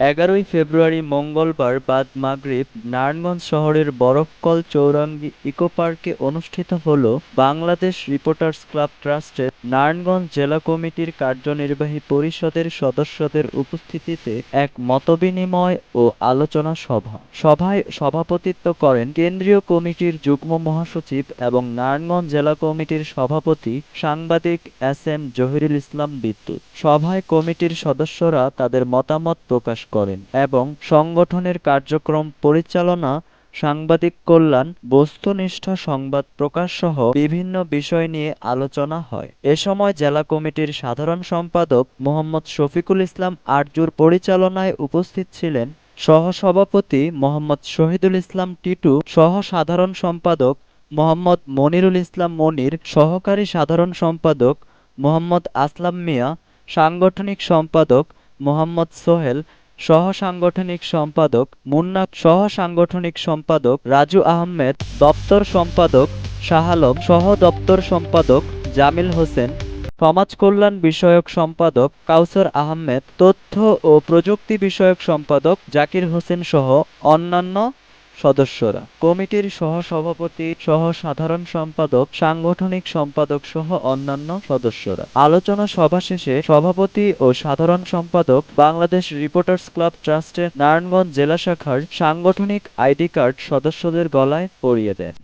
এগারোই ফেব্রুয়ারি মঙ্গলবার বাদ মাগরিব নারায়ণগঞ্জ শহরের বরফকল চৌরঙ্গী ইকো পার্কে অনুষ্ঠিত হল বাংলাদেশ রিপোর্টার্স ক্লাব ট্রাস্টের নারায়ণগঞ্জ জেলা কমিটির কার্যনির্বাহী পরিষদের সদস্যদের উপস্থিতিতে এক মতবিনিময় ও আলোচনা সভা। সভায় সভাপতিত্ব করেন কেন্দ্রীয় কমিটির যুগ্ম মহাসচিব এবং নারায়ণগঞ্জ জেলা কমিটির সভাপতি সাংবাদিক এস এম জহিরুল ইসলাম বিদ্যুৎ। সভায় কমিটির সদস্যরা তাদের মতামত প্রকাশ করেন এবং সংগঠনের কার্যক্রম পরিচালনা, সাংবাদিক কল্যাণ, বস্তুনিষ্ঠ সংবাদ প্রকাশ সহ বিভিন্ন বিষয় নিয়ে আলোচনা হয়। এ সময় জেলা কমিটির সাধারণ সম্পাদক মোহাম্মদ শফিকুল ইসলাম আরজুর পরিচালনায় উপস্থিত ছিলেন সহসভাপতি মোহাম্মদ শহীদুল ইসলাম টিটু সহ সাধারণ সম্পাদক মোহাম্মদ মনিরুল ইসলাম মনির, সহকারী সাধারণ সম্পাদক মোহাম্মদ আসলাম মিয়া, সাংগঠনিক সম্পাদক মোহাম্মদ সোহেল সহ সাংগঠনিক সম্পাদক মুন্না সহ সাংগঠনিক সম্পাদক রাজু আহমেদ, দপ্তর সম্পাদক শাহ আলম সহ দপ্তর সম্পাদক জামিল হোসেন, সমাজ কল্যাণ বিষয়ক সম্পাদক কাউসার আহমেদ, তথ্য ও প্রযুক্তি বিষয়ক সম্পাদক জাকির হোসেন সহ অন্যান্য সদস্যরা। কমিটির সহ সভাপতি সহ সাধারণ সম্পাদক, সাংগঠনিক সম্পাদক সহ অন্যান্য সদস্যরা। আলোচনা সভা শেষে সভাপতি ও সাধারণ সম্পাদক, বাংলাদেশ রিপোর্টার্স ক্লাব ট্রাস্টের নারায়ণগঞ্জ জেলা শাখার সাংগঠনিক আইডি কার্ড সদস্যদের গলায় পরিয়ে দেন।